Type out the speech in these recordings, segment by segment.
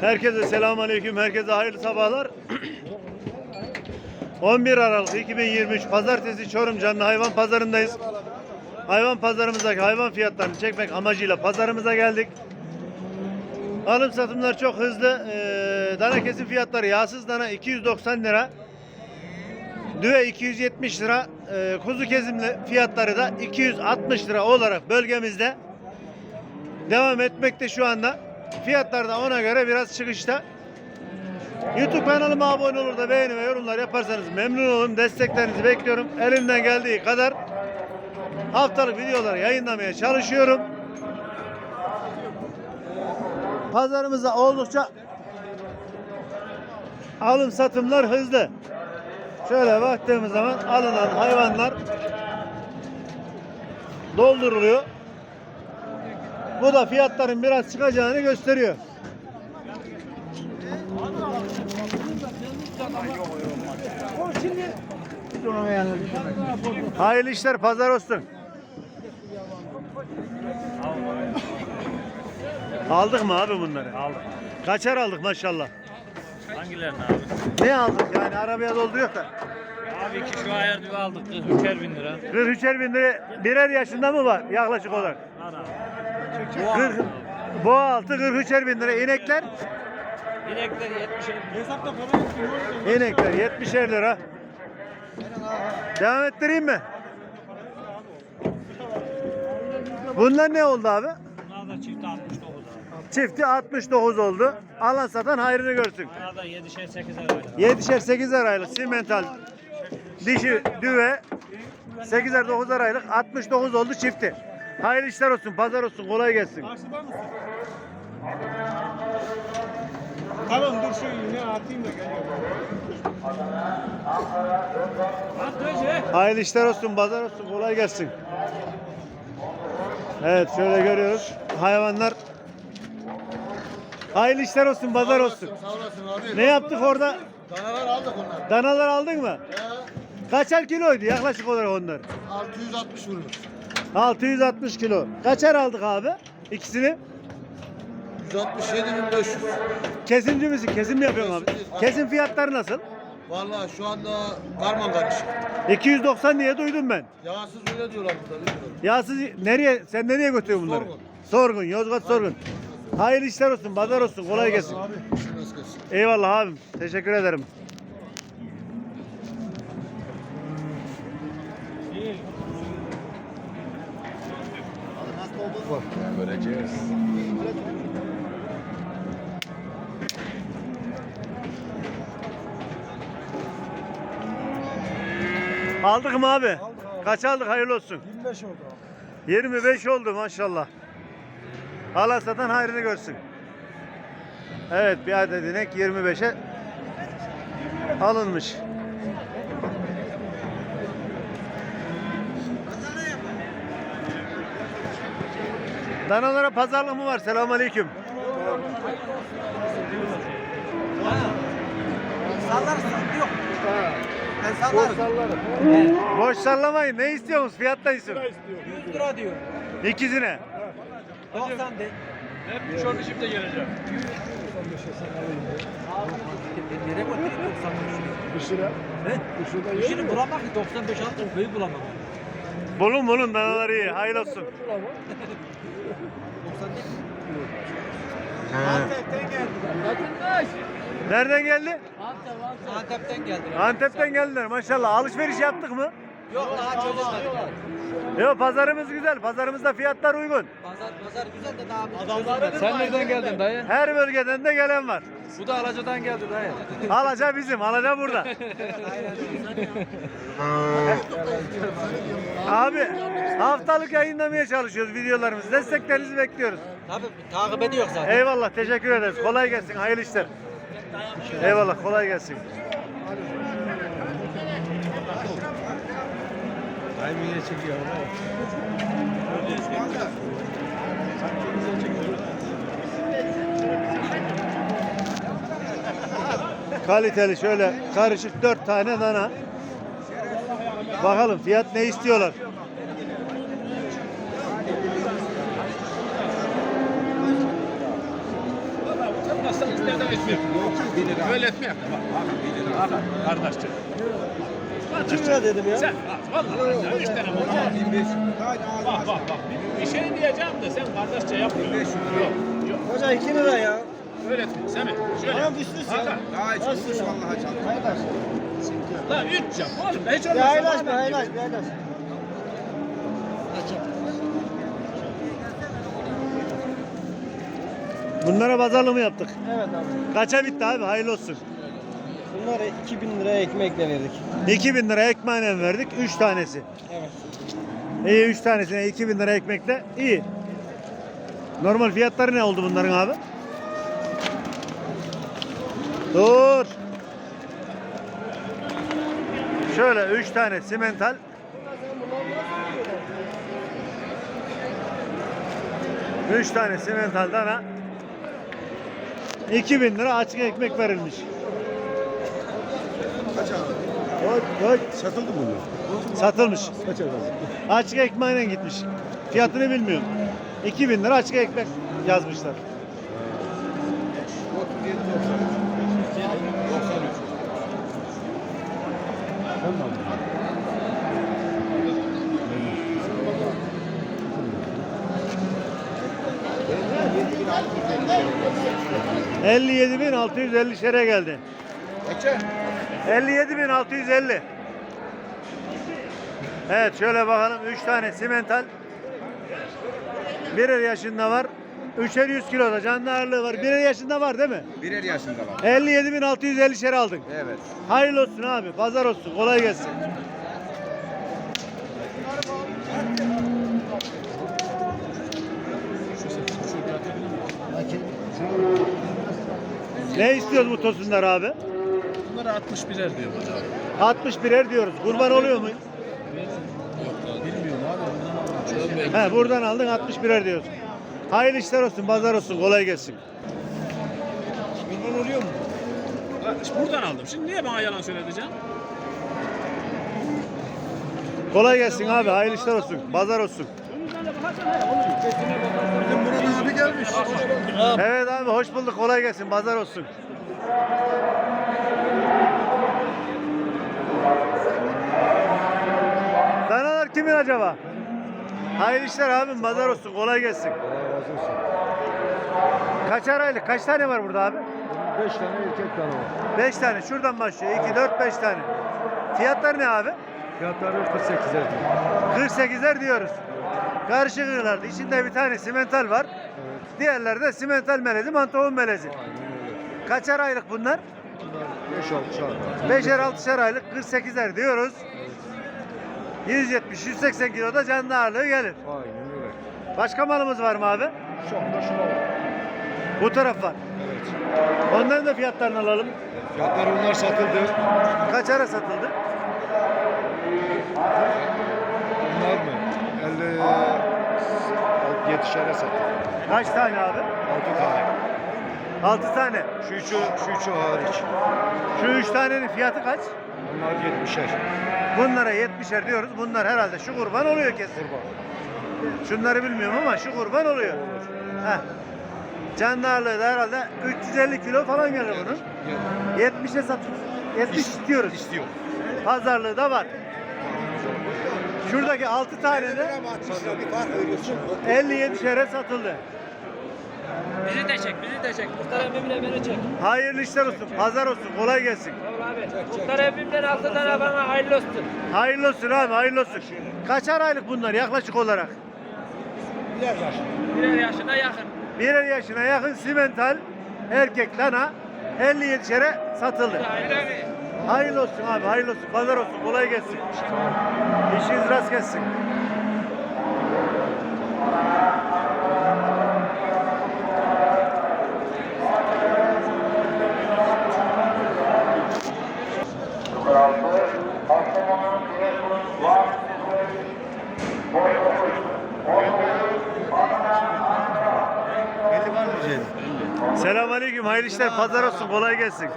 Herkese selamun aleyküm. Herkese hayırlı sabahlar. 11 Aralık 2023 Pazartesi Çorum Canlı Hayvan Pazarındayız. Hayvan pazarımızdaki hayvan fiyatlarını çekmek amacıyla pazarımıza geldik. Alım satımlar çok hızlı. Ee, dana kesim fiyatları yağsız dana 290 lira. Düve 270 lira. Ee, kuzu kesimli fiyatları da 260 lira olarak bölgemizde devam etmekte şu anda. Fiyatlar da ona göre biraz çıkışta. YouTube kanalıma abone olur da beğeni ve yorumlar yaparsanız memnun olurum. Desteklerinizi bekliyorum. Elimden geldiği kadar haftalık videoları yayınlamaya çalışıyorum. Pazarımızda oldukça alım satımlar hızlı. Şöyle baktığımız zaman alınan hayvanlar dolduruluyor. Bu da fiyatların biraz çıkacağını gösteriyor. Hayırlı işler, pazar olsun. Aldık mı abi bunları? Aldık. Kaçar aldık maşallah. Hangilerini abi? Ne aldık yani arabaya dolduruyor da. Abi iki şu ayar aldık. 43'er bin lira. 43'er bin lira birer yaşında mı var yaklaşık olarak? Ana. 40, bu altı 43'er bin lira. İnekler? İnekler 70'er bin İnekler 70'er lira. Devam ettireyim mi? Bunlar ne oldu abi? Bunlar da çifti 69 abi. Çifti 69 oldu. Alan satan hayrını görsün. Bunlar da 7'şer 8'er aylık. 7'şer 8'er aylık simental dişi düve 8'er 9'er aylık 69 oldu çifti. Hayırlı işler olsun, pazar olsun, kolay gelsin. Tamam dur şu iğne atayım da geliyorum. Hayırlı işler olsun, pazar olsun, kolay gelsin. Evet, şöyle görüyoruz. Hayvanlar Hayırlı işler olsun, pazar olsun. Sağ olasın abi. Ne yaptık orada? Danalar aldık onlar. Danalar aldın mı? Ya, Kaçar kiloydu yaklaşık olarak onlar? 660 vurmuş. 660 kilo. Kaçar aldık abi? İkisini? 167.500. Kesimci misin? Kesim mi yapıyorsun abi? Kesim fiyatları nasıl? Vallahi şu anda karman karışık. 290 diye duydum ben. Yağsız öyle diyorlar burada bilmiyorum. Yağsız nereye? Sen nereye götürüyorsun bunları? Sorgun. Sorgun, Yozgat Sorgun. Hayırlı işler olsun, pazar olsun, kolay gelsin. Rast gelsin. Eyvallah abim. Teşekkür ederim. Göreceğiz. Aldık mı abi? Kaç aldık? Hayırlı olsun. 25 oldu 25 oldu maşallah. Allah satan hayrını görsün. Evet bir adet inek 25'e alınmış. Danalara pazarlık mı var? Selamun aleyküm. Sallar yok. Ben sallarım. Boş sallamayın. Ne istiyorsunuz? Fiyat da istiyorum. 100 lira diyor. İkisine. 90 de. Hep şu an şimdi geleceğim. Nereye götüreyim 95 Bir lira. He? İşini bulamak ki 95 altın köyü bulamam. Bulun bulun danalar iyi. Hayırlı olsun. 90 değil. Nereden geldi? Antep'ten geldiler. Antep'ten geldiler maşallah. Alışveriş yaptık mı? Yok daha çözülmedi. Yok pazarımız güzel. Pazarımızda fiyatlar uygun. Pazar pazar güzel de daha çözülmedi. Sen nereden geldin dayı? Her bölgeden de gelen var. Bu da Alaca'dan geldi dayı. Alaca bizim, alaca burada. Abi haftalık yayınlamaya çalışıyoruz videolarımızı. Desteklerinizi bekliyoruz. Tabii takip ediyor zaten. Eyvallah, teşekkür ederiz. Kolay gelsin, hayırlı işler. Eyvallah, kolay gelsin. Niye çekiyor? Kaliteli şöyle karışık dört tane dana. Bakalım fiyat ne istiyorlar. Etmiyor. Öyle etmiyor. Kardeşçe. Kim lira dedim ya? Sen vallahi sen üç tane mal. Bak bak bak. Bir, bir şey diyeceğim de sen kardeşçe yapmıyorsun. Yok yok. Hoca 2 lira ya. Öyle. Sen şöyle. Tamam ya. Hakan. Daha hiç kuruş vallahi çaldı. Lan üç yap. Oğlum hiç olmazsa. Ya haylaş be bana gibi. be haylaş. Bunlara pazarlığı mı yaptık? Evet abi. Kaça bitti abi? Hayırlı olsun. Bunları 2000 liraya ekmekle verdik. 2000 lira ekmeğine verdik. 3 tanesi. Evet. İyi 3 tanesine 2000 lira ekmekle iyi. Normal fiyatları ne oldu bunların abi? Dur. Şöyle 3 tane simental. Üç tane simental dana. 2000 lira açık ekmek verilmiş. Oy, oy. Satıldı mı bunlar? Satılmış. Kaç? Açık ekmeğine gitmiş. Fiyatını bilmiyorum. 2000 lira açık ekmek yazmışlar. 37 93. 93. Sen mi aldın? 57.650 şere geldi. Kaça? 57.650. Evet şöyle bakalım 3 tane simental. Birer yaşında var. Üçer 100 kiloda canlı ağırlığı var. Birer yaşında var değil mi? Birer yaşında var. 57.650 şere aldın. Evet. Hayırlı olsun abi. Pazar olsun. Kolay gelsin. Ne istiyoruz bu tosunlar abi? Bunlara 61'er diyor bana. 61'er diyoruz. Kurban oluyor mu? Bilmiyorum abi. He buradan aldın 61'er diyorsun. Hayırlı işler olsun, pazar olsun, kolay gelsin. Kurban oluyor mu? Buradan aldım. Şimdi niye bana yalan söyleteceksin? Kolay gelsin abi, hayırlı işler olsun, pazar olsun. Bizim Murat abi gelmiş. Evet abi hoş bulduk, kolay gelsin, pazar olsun. Danalar kimin acaba? Hayırlı işler abim, pazar olsun, kolay gelsin. Allah razı olsun. Kaçar aylık, kaç tane var burada abi? 5 tane erkek tane var. 5 tane, şuradan başlıyor. 2, 4, 5 tane. Fiyatlar ne abi? Fiyatları 48 erkek. 48'er diyoruz. Karışık ırlarda. İçinde bir tane simental var. Evet. Diğerleri de simental melezi, mantovun melezi. Kaçar aylık bunlar? Bunlar 5-6 şarkı. 5'er 6'şer aylık 48'er diyoruz. 170-180 kiloda canlı ağırlığı gelir. Aynen öyle. Başka malımız var mı abi? Şu anda şuna var. Bu taraf var. Evet. Onların da fiyatlarını alalım. Fiyatlar onlar satıldı. Kaçara satıldı? Onlar mı? 50 7'şere satıldı. Kaç tane abi? 6 tane. 6 tane. Şu üçü, şu üçü hariç. Şu 3 tanenin fiyatı kaç? Onlar 70'er. Bunlara 70'er diyoruz. Bunlar herhalde şu kurban oluyor kesin. Kurban. Şunları bilmiyorum ama şu kurban oluyor. Heh. Ağırlığı da herhalde 350 kilo falan gelir bunun. 70'e satıyoruz. 70 istiyoruz. İstiyor. Pazarlığı da var. Şuradaki 6 tane de 57 şere satıldı. Bizi de çek, bizi de çek. Muhtar emmimle beni çek. Hayırlı işler olsun. Pazar olsun. Kolay gelsin. Tamam abi. Muhtar emmimden altı tane bana hayırlı olsun. Hayırlı olsun abi. Hayırlı olsun. Kaçar aylık bunlar yaklaşık olarak? Birer yaşına yakın. Birer yaşına yakın simental erkek dana 57 şere satıldı. Hayırlı abi. Hayırlı olsun abi, hayırlı olsun. Pazar olsun, kolay gelsin. İşiniz rast gelsin. Selamünaleyküm, hayırlı işler. Pazar olsun, kolay gelsin.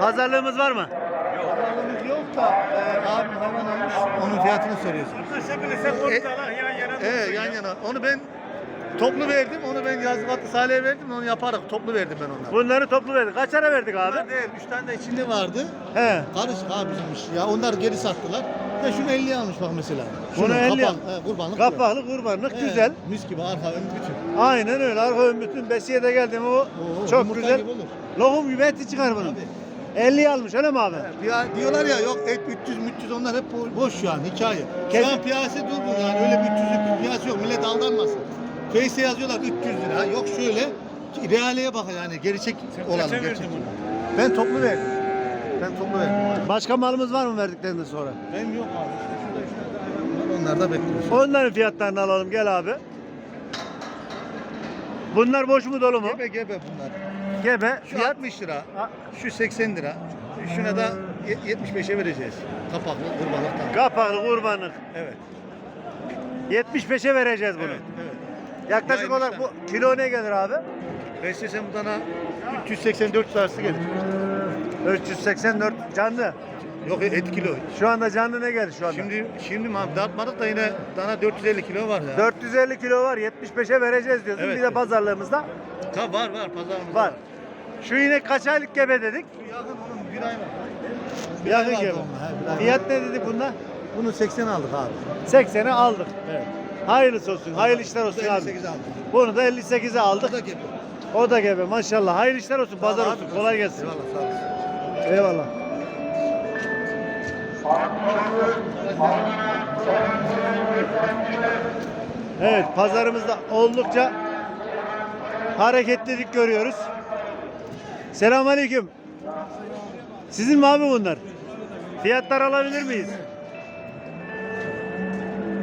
Pazarlığımız var mı? Pazarlığımız yok da e, abim hayvan almış. Onun fiyatını soruyorsun. Bile sen yan yana. Onu ben toplu verdim. Onu ben Yazıkatlı Salih'e verdim. Onu yaparak toplu verdim ben onlara. Bunları toplu verdik. Kaç ara verdik abi? Bunlar değil. Üç tane de içinde vardı. He. Karışık abi bizim iş ya. Onlar geri sattılar. Ve şunu 50'ye almış bak mesela. Bunu Şunu 50 kapan- he, kurbanlık. Kapaklı kurbanlık He, güzel. Mis gibi arka ön bütün. Aynen öyle. Arka ön bütün besiye de geldi mi o Oo, çok yumurta güzel. gibi olur. Lokum gibi eti çıkar bunun. Tabii. 50 almış öyle mi abi? Ya diyorlar ya yok et 300 300 onlar hep bo- boş yani hikaye. Kes- Şu an piyasa durgun yani öyle bir 300'lük bir piyasa yok. Millet aldanmasın. Face'e yazıyorlar 300 lira. Yok şöyle realiye bak yani gerçek olanı gerçek. Ben toplu verdim. Ben toplu verdim. Başka malımız var mı verdiklerinden sonra? Benim yok abi. İşte şurada şurada hayvan var. Onlar da bekliyor. Onların fiyatlarını alalım gel abi. Bunlar boş mu dolu mu? Gebe gebe bunlar. Gebe. Şu Fiyat 60 lira. Şu 80 lira. Şuna da ye- 75'e vereceğiz. Kapaklı kurbanlıktan. kapaklı kurbanlık. Evet. 75'e vereceğiz bunu. Evet. Evet. Yaklaşık olarak bu kilo ne gelir abi? Beslesem bu dana 380-400 arası gelir. 384 canlı. Yok et kilo. Şu anda canlı ne gelir şu anda? Şimdi şimdi mi abi dağıtmadık da yine dana 450 kilo var ya. 450 kilo var 75'e vereceğiz diyorsun. Evet, bir de pazarlığımızda Tabii var var pazarımızda. var. Şu inek kaç aylık gebe dedik? Yakın onun bir ay var. Bir Yakın ay vardı gebe. onun, he, bir ay var. Fiyat ne dedik bunda? Bunu 80 aldık abi. 80'e aldık. Evet. Hayırlısı olsun. Hayırlı işler olsun abi. 58 aldık. Bunu da 58'e aldık. Bu da gebe. O da gebe maşallah. Hayırlı işler olsun. Pazar olsun. Kolay gelsin. Eyvallah sağ olasın. Eyvallah. Evet pazarımızda oldukça hareketlilik görüyoruz. Selamünaleyküm. Sizin mi abi bunlar? Fiyatlar alabilir miyiz?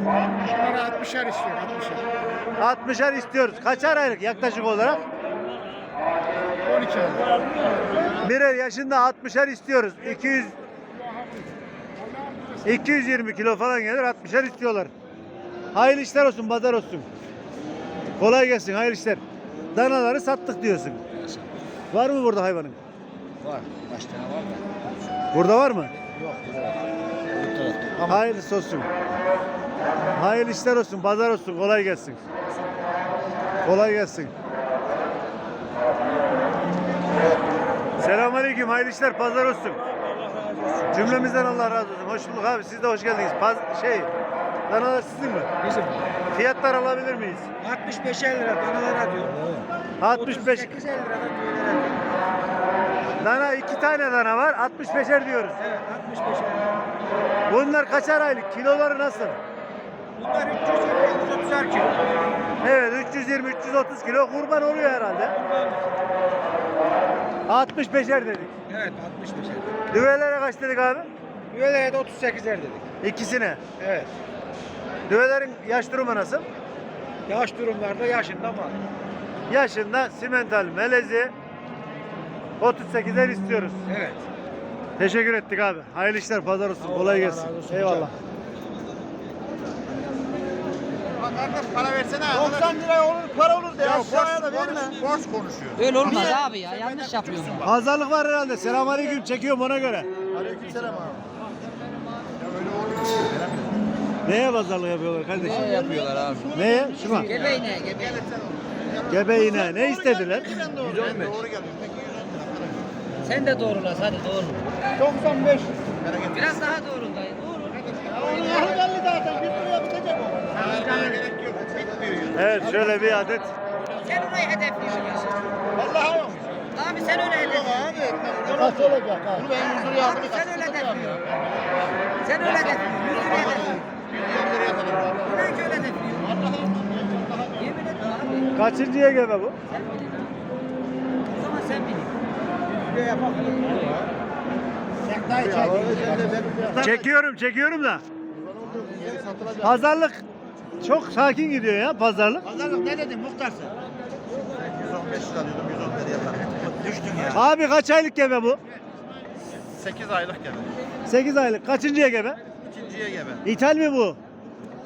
Bunlara 60'er istiyor 60'er. 60'ar istiyoruz. Kaçar aylık yaklaşık olarak? 12 aldı. Birer yaşında 60'ar istiyoruz. 200 220 kilo falan gelir 60'ar istiyorlar. Hayırlı işler olsun, pazar olsun. Kolay gelsin, hayırlı işler. Danaları sattık diyorsun. Var mı burada hayvanın? Var. Kaç tane var mı? Burada var mı? Yok. Bu tarafta. Hayırlısı olsun. Hayırlı işler olsun, pazar olsun, kolay gelsin. Kolay gelsin. Selamünaleyküm, hayırlı işler, pazar olsun. Cümlemizden Allah razı olsun. Hoş bulduk abi, siz de hoş geldiniz. Paz şey, danalar sizin mi? Bizim. Fiyatlar alabilir miyiz? 65'er lira danalara diyor. 65. 38 lira diyor. Dana iki tane dana var, 65'er diyoruz. Evet 65'er. Bunlar kaçar aylık? Kiloları nasıl? Bunlar 320 130'ar kilo. Evet 320-330 kilo kurban oluyor herhalde. 65'er dedik. Evet 65'er. Düvelere kaç dedik abi? Düğelere de 38'er dedik. İkisine. Evet. Düvelerin yaş durumu nasıl? Yaş durumlarda yaşında var. Yaşında simental melezi 38'er istiyoruz. Evet. Teşekkür ettik abi. Hayırlı işler pazar olsun. Kolay gelsin. Eyvallah. Para versene. 90 lira olur para olur de Ya aşağıya da boş, verme. boş, boş konuşuyor. Öyle olmaz abi ya. Yanlış yapıyorsun. Pazarlık var herhalde. Selamünaleyküm çekiyorum ona göre. Aleykümselam abi. Neye pazarlık yapıyorlar kardeşim? Ne yapıyorlar abi? Neye? Şuna. Gebeğine, gebeğine. Gebe iğne. Ne istediler? Sen de doğrulas hadi doğru. 95. Biraz daha doğrulayın. Doğru. Onu geldi zaten. Bir liraya bitecek o. Evet şöyle bir adet. Sen orayı hedefliyorsun. Vallahi yok. Abi sen öyle hedefliyorsun. Abi kaç olacak ha? Bunu ben 100 liraya aldım. Abi sen öyle hedefliyorsun. Sen öyle hedefliyorsun. Yüz liraya hedefliyorsun. Ki öyle hedefliyorsun? Yemin ederim abi. Kaçıncıya gebe bu? Sen bilin. O zaman sen bilin. Çekiyorum çekiyorum da. Pazarlık çok sakin gidiyor ya pazarlık. Pazarlık ne dedin muhtar sen? 115 lira diyordum 110 liraya. Düştün ya. Abi kaç aylık gebe bu? 8 aylık gebe. 8 aylık. Kaçıncıya gebe? İkinciye gebe. İthal mi bu?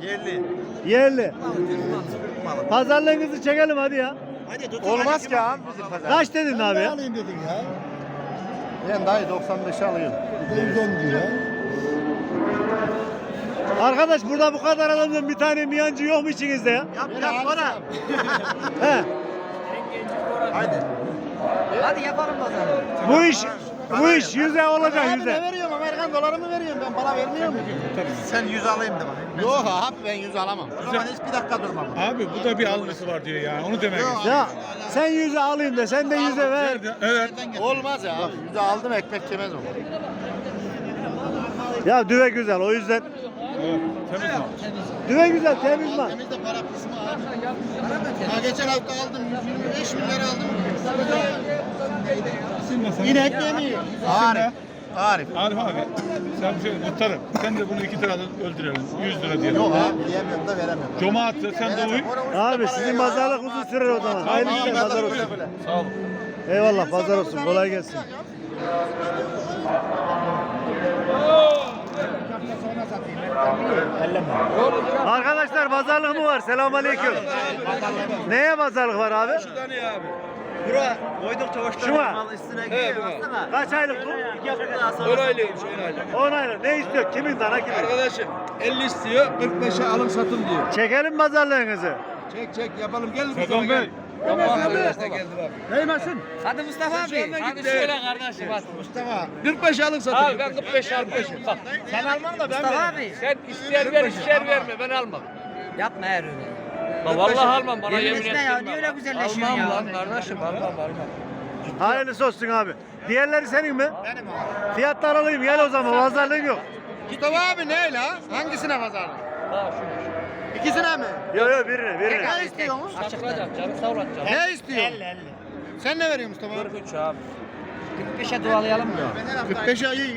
Yerli. Yerli. Pazarlığınızı çekelim hadi ya. Olmaz ki abi bizim pazar. Kaç dedin abi ya? alayım dedin ya. Ben dayı 95 alıyorum. Bir de 110 diyor. Arkadaş burada bu kadar adamdan bir tane miyancı yok mu içinizde ya? Yap yap bana. He. Hadi yapalım pazarı. Bu iş bu iş yüze olacak Abi ne yüze. veriyorum? Amerikan doları mı veriyorum? Ben para vermiyor muyum? Sen 100 alayım de bana. Yok abi ben 100 alamam. O zaman hiç bir dakika durmam. Abi bu da bir algısı var diyor ya. Onu demek Yok. istiyor. Ya sen yüze alayım da sen de yüze ver. Evet. Olmaz ya abi. 100'e aldım ekmek yemez o. Ya düve güzel o yüzden. Evet. Temiz mi? Düve güzel temiz mi? Temiz de para kısmı abi. Ha geçen hafta aldım 125 milyar aldım. İnek yemiyor. Arif. Arif. Arif abi. Sen bir şey muhtarım. Sen de bunu iki liradan öldürelim. 100 lira diyelim. Yok abi diyemiyorum da veremiyorum. Cuma attı. Sen de uy. Abi sizin pazarlık uzun sürer o zaman. Hayırlı işler pazar olsun. Sağ ol. Eyvallah pazar olsun. Kolay gelsin. Arkadaşlar pazarlık mı var? Selamünaleyküm. Neye pazarlık var abi? Bura koydukça hoşlanır. Şu mu? Mal üstüne giyiyor. Baksana. Kaç aylık bu? 2 hafta daha sonra. 10 aylıymış 10 aylık. 10 aylık. Ne istiyor? Kimin dana kimin? Arkadaşım 50 istiyor 45'e alım satım diyor. Çekelim pazarlığınızı. Çek çek yapalım gel Sezon Mustafa Bey. gel. Bak. Hadi Mustafa abi. Hadi söyle kardeşim hadi. 45 alım satım. Abi ben 45 almışım. Bak Sen alman da ben Mustafa abi. sen isteyen ver isteyen verme ben almam. Yapma her öyle. Bak vallahi almam bana yemin Yemin ya. ettim. Niye öyle güzelleşiyorsun Almam ya? lan kardeşim almam almam. Hayırlısı olsun abi. Diğerleri senin mi? Benim abi. Fiyatlar alayım gel o zaman pazarlığın yok. Mustafa abi ne la? Hangisine pazarlık? İkisine mi? Yok yok birine birine. Ne istiyorsunuz? Açıklayacak canım savuracak. Ne istiyorsun? Sen ne veriyorsun Mustafa abi? 43 abi. 45'e dualayalım mı? 45 ayı.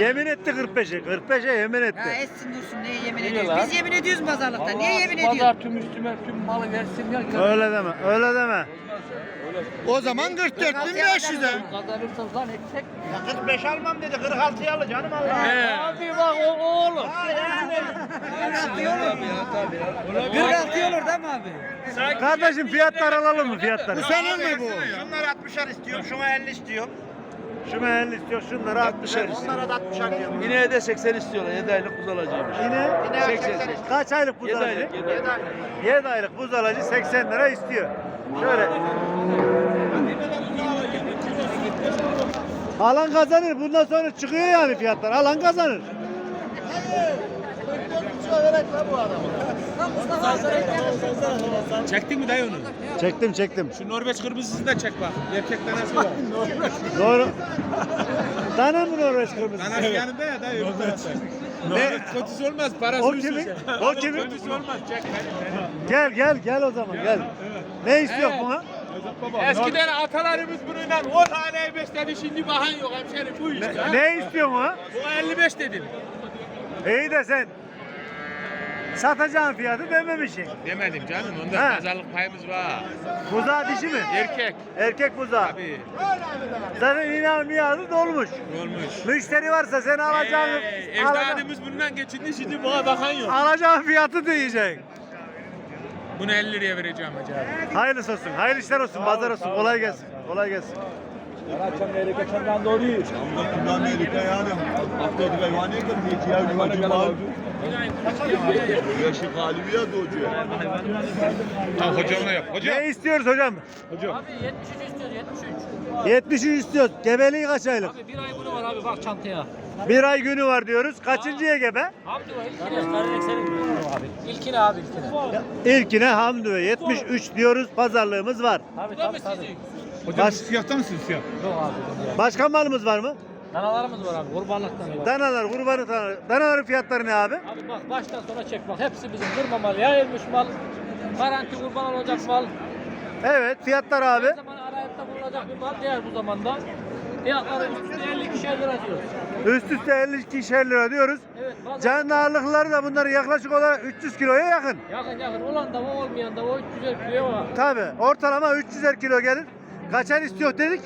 Yemin etti 45'e. 45'e yemin Ya etti. etsin dursun neye yemin ediyoruz? Biz yemin ediyoruz pazarlıkta. Niye yemin ediyoruz? Pazar tüm üstüme tüm malı versin ya. Öyle deme. Öyle deme. O zaman 44.500'e. Kazanırsanız lan eksik. 45 almam dedi 46'ya al canım Allah. Abi bak o, o oğlum. 46 olur değil mi abi? Kardeşim fiyatlar alalım mı fiyatları? Senin mi bu? Şunlar 60'ar istiyorum, şuna 50 istiyorum. Şu mehalli istiyor şunları 60'er istiyor. Onlara da 60'ar diyorum. Yine de 80 istiyorlar 7 aylık buz alacağımış. Yine Yine 80. 80 kaç aylık buz 7 alıcı? aylık 7 aylık. 7 aylık buz alıcı 80 lira istiyor. Şöyle. Alan kazanır. Bundan sonra çıkıyor yani fiyatlar. Alan kazanır. Çektin mi dayı onu? Çektim çektim. Şu Norveç kırmızısını da çek bak. Erkek danası var. Doğru. Dana mı Norveç kırmızısı? Danası yanında ya dayı. tarafta. Norveç kötüsü olmaz. Parası O kimin? O kimin? Kötüsü olmaz. Çek. Gel gel gel o zaman gel. Ne istiyor buna? Eskiden atalarımız bununla 10 haneye besledi şimdi bahan yok hemşerim bu işte. ha. Ne istiyor buna? Bu 55 dedim. İyi de sen satacağın fiyatı dememişsin. Demedim canım Ha. onda pazarlık payımız var. Buzağı dişi mi? Erkek. Erkek buzağı. Tabii. Zaten inan dolmuş. Olmuş. Müşteri varsa sen alacağın, Ee, alacağın, ecdadımız bundan geçindi şimdi buna bakan yok. alacağın fiyatı diyeceksin. Bunu 50 liraya vereceğim acaba. Hayırlısı olsun, hayırlı işler olsun, pazar olsun. Kolay gelsin. Kolay gelsin. Tamam hocamla yap. Hocam. Ne istiyoruz hocam? Hocam. Abi 73 istiyoruz 73. 73 istiyoruz. Gebeliği kaç aylık? Abi bir ay bunu var abi bak çantaya. Bir ay günü var diyoruz. Kaçıncıya gebe? Hamdi abi. İlkine abi ilkine. İlkine hamdü ve 73 diyoruz. Pazarlığımız var. Abi tabii tabii. Hocam Baş- siyahtan mısın siyah? Yok abi. Başka malımız var mı? Danalarımız var abi. Kurbanlıktan var. Danalar, kurbanı danalar. Danaların fiyatları ne abi? Abi bak baştan sona çek bak. Hepsi bizim kırma mal, yayılmış mal. Garanti kurban olacak mal. Evet, fiyatlar abi. Her zaman arayıpta bulunacak bir mal değer bu zamanda. Fiyatları üst üste 52 şey lira diyoruz. Üst üste 52'şer lira diyoruz. Evet bazen Canlı ağırlıkları da bunları yaklaşık olarak 300 kiloya yakın. yakın yakın olan da o olmayan da o 300 kiloya var. Tabi ortalama 300'er kilo gelir. Kaçar istiyor dedik?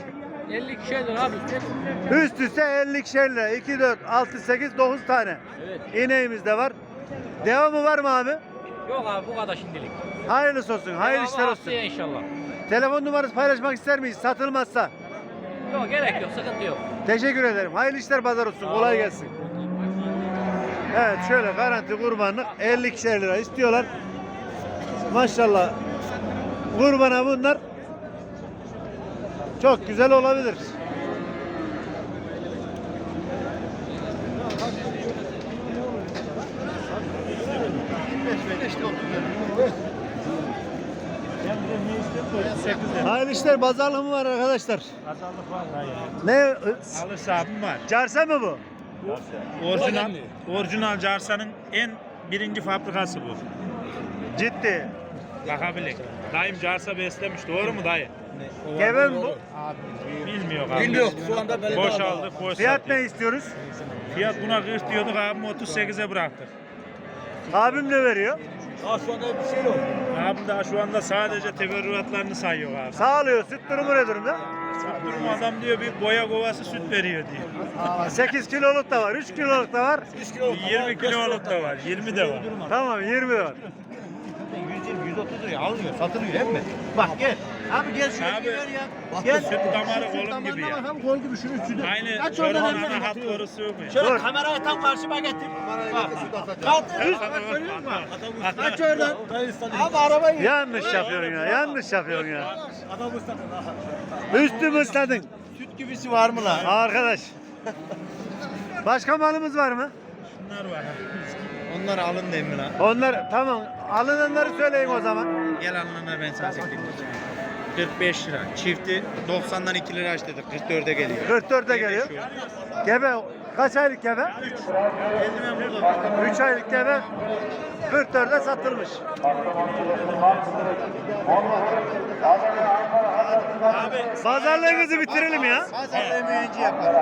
52 şey lira abi. Üst üste 52'şer lira. 2, 4, 6, 8, 9 tane. Evet. İneğimiz de var. Devamı var mı abi? Yok abi bu kadar şimdilik. Hayırlısı olsun. Hayırlı işler olsun. inşallah. Telefon numarası paylaşmak ister miyiz? Satılmazsa. Yok gerek yok sıkıntı yok. Teşekkür ederim. Hayırlı işler pazar olsun. Kolay gelsin. Evet şöyle garanti kurbanlık 52'şer lira istiyorlar. Maşallah kurbana bunlar çok güzel olabilir. Hayırlı işler pazarlığı mı var arkadaşlar? Pazarlık var dayı. Ne? Alış abim var. Carsa mı bu? Orijinal, orijinal Carsa'nın en birinci fabrikası bu. Ciddi. Bakabilik. Dayım Carsa beslemiş. Doğru mu dayı? Gebe mi bu? Bilmiyor abi. Bilmiyor. Şu anda belediye Boş aldı. aldık, boş Fiyat satıyor. ne istiyoruz? Fiyat buna 40 diyorduk abim 38'e bıraktık. Abim ne veriyor? Ha şu anda bir şey yok. Abim daha şu anda sadece teferruatlarını sayıyor abi. Sağlıyor. Süt durumu ne durumda? Durum adam diyor bir boya kovası süt veriyor diyor. 8 kiloluk da var, 3 kiloluk da var. 20 kiloluk da var, 20 de var. Tamam 20 de var. 120 130 liraya alınıyor, satılıyor değil mi? Bak gel. Abi gel şöyle Abi, bir ver ya. Gel. Süt damarı kolum gibi ya. Hem kol gibi şunu üstüne. Aynı Kaç oradan hemen hat mu? Şöyle Dur. kamerayı tam karşıma getir. Bak. Kaldır. Üst bak görüyor musun? Kaç oradan. Abi arabayı. Yanlış yapıyorsun ya, yanlış yapıyorsun ya. Üstümü ısladın. Süt gibisi var mı lan? Arkadaş. Başka malımız var mı? Bunlar var. Onlar alın mi lan? Onlar tamam. Alınanları söyleyin o zaman. Gel alınanlar ben sana çekeyim. 45 lira. Çifti 90'dan 2 lira açtırdık. 44'e geliyor. 44'e geliyor. Gebe kaç aylık gebe? Eldiven burada. 3 aylık gebe 44'e satılmış. Abi Pazarlığınızı bitirelim ya. Pazarlığı mühenci yapar.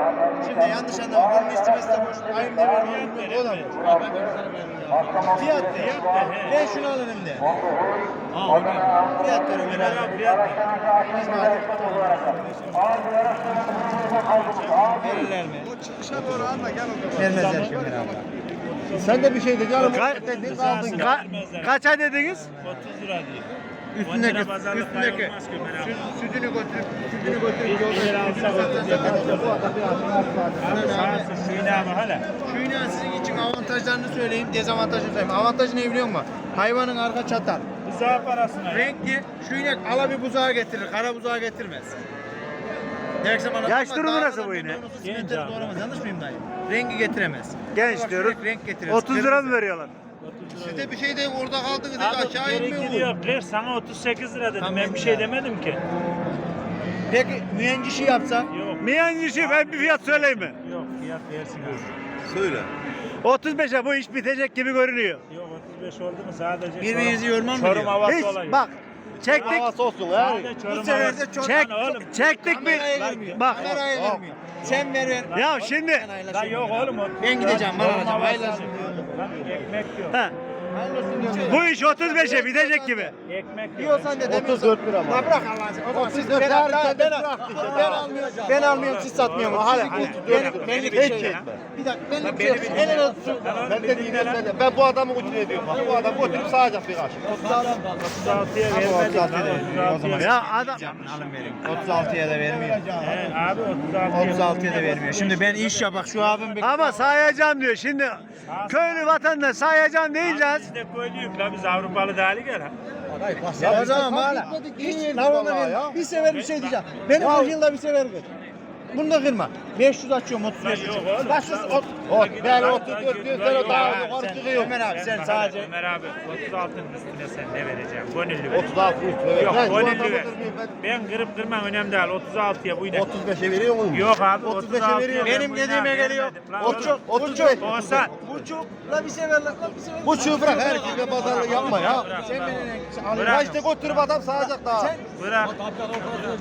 Şimdi yanlış anlama. Bunun istemesi de boş. Ayım ne vermiyor? O da boş. Fiyat de yap de. Ben şunu alırım de. Fiyat ver Ömer abi. Fiyat ne? Biz madem Verirler mi? Vermezler şimdi abi. Sen de bir şey de canım. Ka- Dedin kaldın. Ka- kaça dediniz? 30 lira diyor. Üstündeki, 10 lira pazarlık üstündeki sütünü götürüp, sütünü götürüp Bir lira alsak otuz lira. Abi sağ şu ineğe bak hele. Şu ineğin sizin için avantajlarını söyleyeyim, dezavantajını söyleyeyim. Avantajı ne biliyor musun? Hayvanın arka çatal. Buzağı parasına. Renkli, şu inek ala bir buzağı getirir, kara buzağı getirmez. Yaş durumu nasıl bu inek? Genç Genç abi. Doğramaz, yanlış mıyım dayı? Rengi getiremez. Genç Bak, diyoruz. Renk getirir. 30 lira mı veriyorlar? Size bir şey de orada kaldınız, Abi aşağı inmiyor mu? gidiyor. 40 sana 38 lira dedim. Tamam, ben bir şey ya. demedim ki. Peki mühendisi yapsa? Yok. Miyancışı ben bir fiyat söyleyeyim mi? Yok fiyat versin abi. Söyle. 35'e bu iş bitecek gibi görünüyor. Yok 35 oldu mu sadece Birbirinizi yormam mı Çorum diyor? havası Hiç olayı. bak çektik olsun Sadece Çorum Bu sefer de havası. çok çek Lan oğlum. çektik? Kameraya vermiyor. Bak Kameraya vermiyor. Sen ver ver. ya şimdi Lan yok oğlum. o- Ben gideceğim, mal Çorum alacağım, havası. hayırlı olsun. Lan ekmek yok. ha, bu iş 35'e bitecek gibi. Ekmek. Diyorsan de demiyorsan. 34 lira La bırak. O zaman siz ben, ben, ben, ben almıyorum. Ben almıyorum siz satmıyorsunuz. Hadi hadi. Benim benlik bir şey. Bir dakika benlik bir şey. El ele tutsun. Ben de dinle lan. Ben bu adamı ucuz ediyorum. Bak bu adam götürüp sağacak bir kaş. 36'ya vermedik. lan, 36'ya Ya adam Alın vereyim. 36'ya da vermiyor. Abi 36'ya. 36'ya da vermiyor. Şimdi ben iş yap bak şu abim bir ama sayacağım diyor. Şimdi köylü vatandaş sayacağım deyince Biz de köylüyük la biz Avrupalı değiliz gel ha. Ya o zaman hala. Hiç. Bir sefer bir şey diyeceğim. Benim 40 yılda bir sefer ver. Bunu da kırma. 500 açıyorum 35 Lan yok oğlum. Şu ot. Ot, ben Lan 34 diyor lan sen o daha yukarı çıkıyor. Ömer abi sen sadece Ömer abi 36'nın üstüne sen ne vereceğim? Gönüllü ver. 36 üstü. Yok Ben gönüllü ver. ben Ben kırıp kırmam önemli değil. 36'ya bu inek. 35'e veriyor muyum? Yok abi 35'e 36'ya veriyor. ben Benim dediğime geliyor. vermedim. Lan Buçuk, oğlum, buçuk. Olsan. Buçuk. La bir sefer la, la bir sefer. Bu çuğu bırak her gibi pazarlık yapma ya. Sen beni Bırak. Ya işte götürüp adam sağacak daha. Sen Bırak.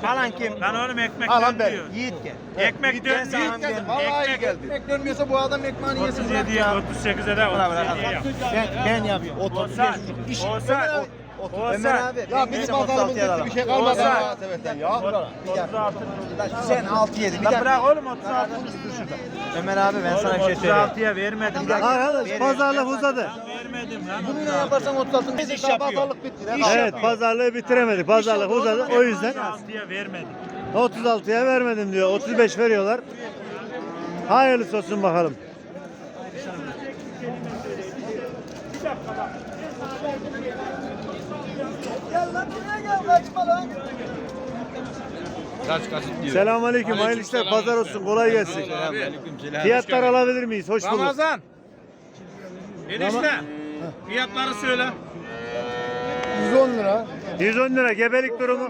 alan kim? Lan oğlum ekmek Alan ben. diyor. Yiğit gel. Ekmek dön Ben sana diyor. geldim. Vallahi Ekmek geldi. Ekmek dönmüyorsa bu adam ekmeğini yesin bırak 37'ye ya. 38'e de Bırak bırak. 37'ye yap. Ben, ben yapıyorum. Olsan. İş- Olsan. Ömer abi. Ömer Olsan. abi. Ya bizim 36'ya bitti bir şey kalmadı Olsa- Allah'a seversen ya. 36. Sen 6 7 bir Lan dakika. bırak oğlum 36. Ömer abi ben sana bir şey söyleyeyim. 36'ya vermedim. arkadaş pazarlık uzadı. Lan vermedim lan. Bunu ne yaparsan 36'ın biz iş yapıyor. Pazarlık bitti. Evet pazarlığı bitiremedik. Pazarlık uzadı. O yüzden 36'ya vermedim. 36'ya vermedim diyor. 35 veriyorlar. Hayırlısı olsun bakalım. Kaç kasıt diyor. Selamünaleyküm. Hayırlı işler. Pazar olsun. Kolay gelsin. Fiyatlar alabilir miyiz? Hoş bulduk. Ramazan. Enişte. Fiyatları söyle. 110 lira. 110 lira gebelik durumu.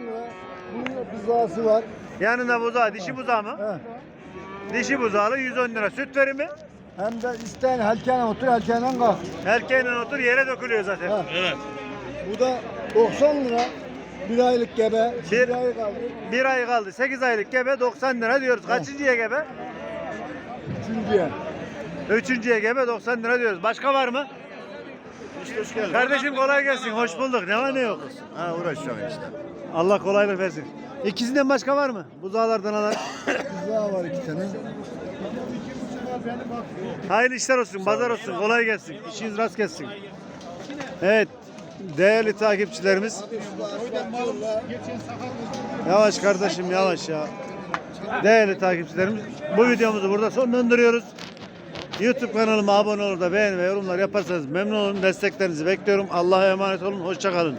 Buzağısı var. Yanında buzağı, dişi buzağı mı? He. Dişi buzağlı 110 lira. Süt verimi? Hem de isteyen helkene otur helkenen kalk. Erkeğinden otur yere dökülüyor zaten. Ha. Evet. Bu da 90 lira. Bir aylık gebe. Bir- Bir ay kaldı. Bir ay kaldı. 8 aylık gebe 90 lira diyoruz. Kaçıncıya gebe? Üçüncüye. Üçüncüye gebe 90 lira diyoruz. Başka var mı? Kardeşim kolay gelsin. Hoş bulduk. Ne var ne yok? Ha uğraşacağım işte. Allah kolaylık versin. İkisinden başka var mı? Buzağlardan alan. Buzağı var iki tane. Hayırlı işler olsun, pazar olsun, kolay gelsin. İşiniz rast gelsin. Evet, değerli takipçilerimiz. Yavaş kardeşim, yavaş ya. Değerli takipçilerimiz, bu videomuzu burada sonlandırıyoruz. YouTube kanalıma abone olur da beğen ve yorumlar yaparsanız memnun olurum. Desteklerinizi bekliyorum. Allah'a emanet olun. Hoşça kalın.